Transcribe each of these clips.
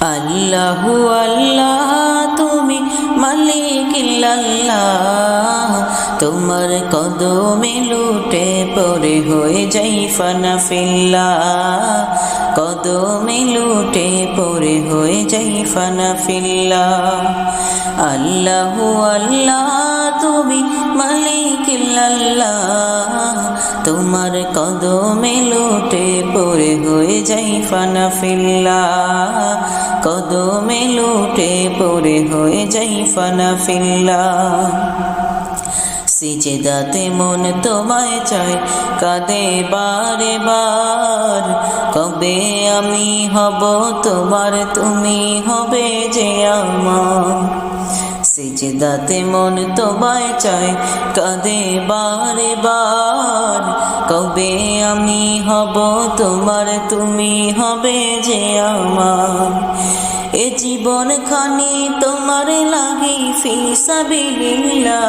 আল্লাহ আল্লাহ, তুমি মালিক আল্লাহ তোমার কদমে লুটে পড়ে হয়ে যাই ফানা ফিল্লা কদমে লুটে পড়ে হয়ে যাই ফানা ফিল্লা আল্লাহ আল্লাহ, তুমি মালিক আল্লাহ তোমার কদমে লুটে পড়ে হয়ে যাই ফানা ফিল্লা কদমে লুটে পড়ে হয়ে যাই ফানা ফিল্লা সিজেদাতে মন তোমায় চায়, কাঁদে বারে বার। কবে আমি হব তোমার, তুমি হবে যে আমার। সিজদাতে মন তোমায় চায়, কাঁদে বারে বার। কবে আমি হব তোমার, তুমি হবে যে আমার। এ জীবন খানি তোমার লাগি ফিসাবিল্লাহ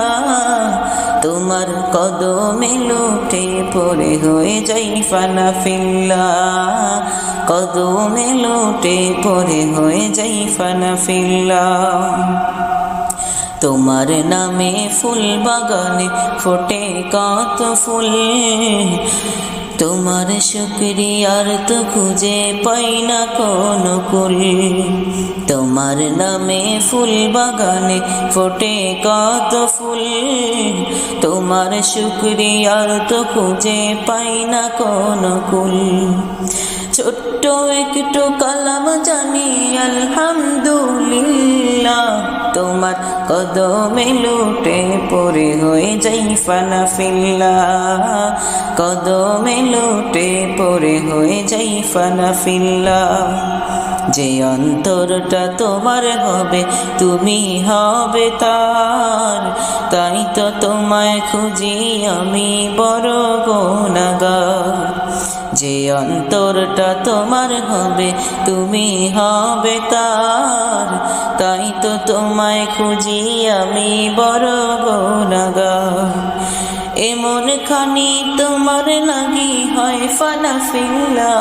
তোমার কদমে লুটে পড়ে হয়ে যাই ফানা ফিল্লা। কদমে লুটে পড়ে হয়ে যাই ফানা ফিল্লা। তোমার নামে ফুল বাগানে ফোটে কত ফুল। তোমার শুক্রিয়ার তো খুঁজে পাই না কোনো কুল। তোমার নামে ফুল বাগানে ফোটে কত ফুল। তোমার শুক্রিয়ার তো খুঁজে পাই না কোনো কুল। ছোট্ট একটু কালাম জানি, আলহামদুলিল্লাহ। তোমার কদমে লুটে পড়ে হয়ে যাই ফানা ফিল্লা কদমে লুটে পড়ে হয়ে যাই ফানা ফিল্লা যে অন্তরটা তোমার হবে, তুমি হবে তার। তাই তো তোমায় খুঁজি আমি বড় গোনাগার যে অন্তরটা তোমার হবে, তুমি হবে তার। তাই তো তোমায় খুঁজি আমি বড় গোনাগার এমন খানি তোমার লাগি হয় ফানা ফিল্লা।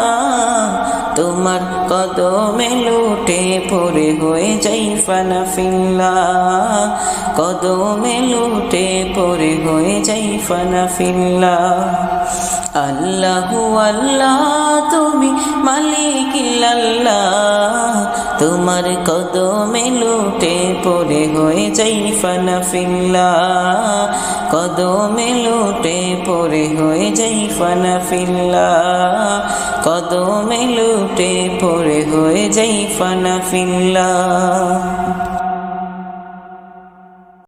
তোমার কদমে লুটে পড়ে হয়ে যাই ফানা ফিল্লা। কদমে লুটে পড়ে হয়ে যাই ফানা ফিল্লা। আল্লাহু আল্লাহ, তুমি মালিক আল্লাহ তোমার কদমে লুটে পড়ে হয়ে যাই ফানা ফিল্লা কদমে লুটে পড়ে হয়ে যাই ফানা ফিল্লা কদমে লুটে পড়ে হয়ে যাই ফানা ফিল্লা